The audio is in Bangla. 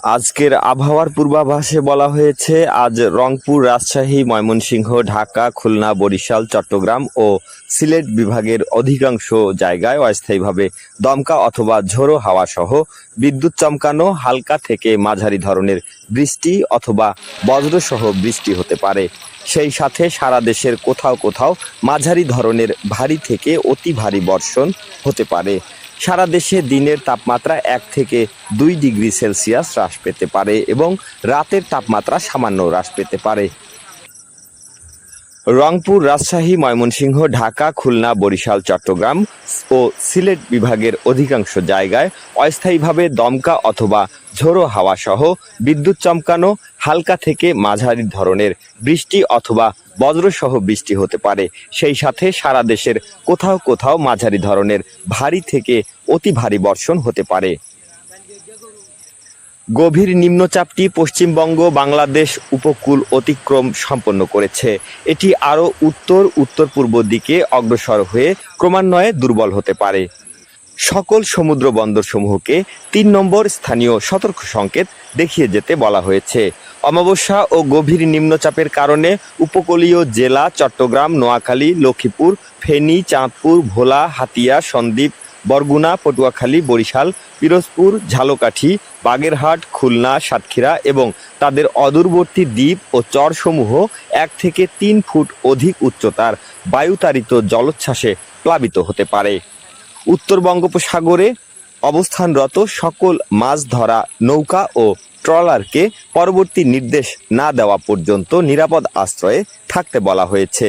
আজকের আবহাওয়ার পূর্বাভাসে বলা হয়েছে, আজ রংপুর, রাজশাহী, ময়মনসিংহ, ঢাকা, খুলনা, বরিশাল, চট্টগ্রাম ও সিলেট বিভাগের অধিকাংশ জায়গায় অস্থায়ীভাবে দমকা অথবা ঝোড়ো হাওয়া সহ বিদ্যুৎ চমকানো, হালকা থেকে মাঝারি ধরনের বৃষ্টি অথবা বজ্রসহ বৃষ্টি হতে পারে। সেই সাথে সারা দেশের কোথাও কোথাও মাঝারি ধরনের ভারী থেকে অতি ভারী বর্ষণ হতে পারে। সারা দেশে দিনের তাপমাত্রা এক থেকে দুই ডিগ্রি সেলসিয়াস হ্রাস পেতে পারে এবং রাতের তাপমাত্রা সামান্য হ্রাস পেতে পারে। রংপুর রাজশাহী, ময়মনসিংহ, ঢাকা, খুলনা, বরিশাল, চট্টগ্রাম ও সিলেট বিভাগের অধিকাংশ জায়গায় অস্থায়ীভাবে দমকা অথবা ঝোড়ো হাওয়া সহ বিদ্যুৎ চমকানো, হালকা থেকে মাঝারি ধরনের বৃষ্টি অথবা বজ্রসহ বৃষ্টি হতে পারে। সেই সাথে সারা দেশের কোথাও কোথাও মাঝারি ধরনের ভারী থেকে অতি ভারী বর্ষণ হতে পারে। গভীর নিম্নচাপটি পশ্চিমবঙ্গ, বাংলাদেশ উপকূল অতিক্রম সম্পন্ন করেছে। এটি আরও উত্তর উত্তর পূর্ব দিকে অগ্রসর হয়ে ক্রমান্বয়ে দুর্বল হতে পারে। সকল সমুদ্র বন্দরসমূহকে তিন নম্বর স্থানীয় সতর্ক সংকেত দেখিয়ে যেতে বলা হয়েছে। অমাবস্যা ও গভীর নিম্নচাপের কারণে উপকূলীয় জেলা চট্টগ্রাম, নোয়াখালী, লক্ষ্মীপুর, ফেনী, চাঁদপুর, ভোলা, হাতিয়া, সন্দ্বীপ বরগুনা, পটুয়াখালী, বরিশাল, পিরোজপুর, ঝালকাঠি, বাগেরহাট, খুলনা, সাতক্ষীরা এবং তাদের অদূরবর্তী দ্বীপ ও চরসমূহ এক থেকে তিন ফুট অধিক উচ্চতার বায়ুতাড়িত জলোচ্ছ্বাসে প্লাবিত হতে পারে। উত্তর বঙ্গোপসাগরে অবস্থানরত সকল মাছ ধরা নৌকা ও ট্রলারকে পরবর্তী নির্দেশ না দেওয়া পর্যন্ত নিরাপদ আশ্রয়ে থাকতে বলা হয়েছে।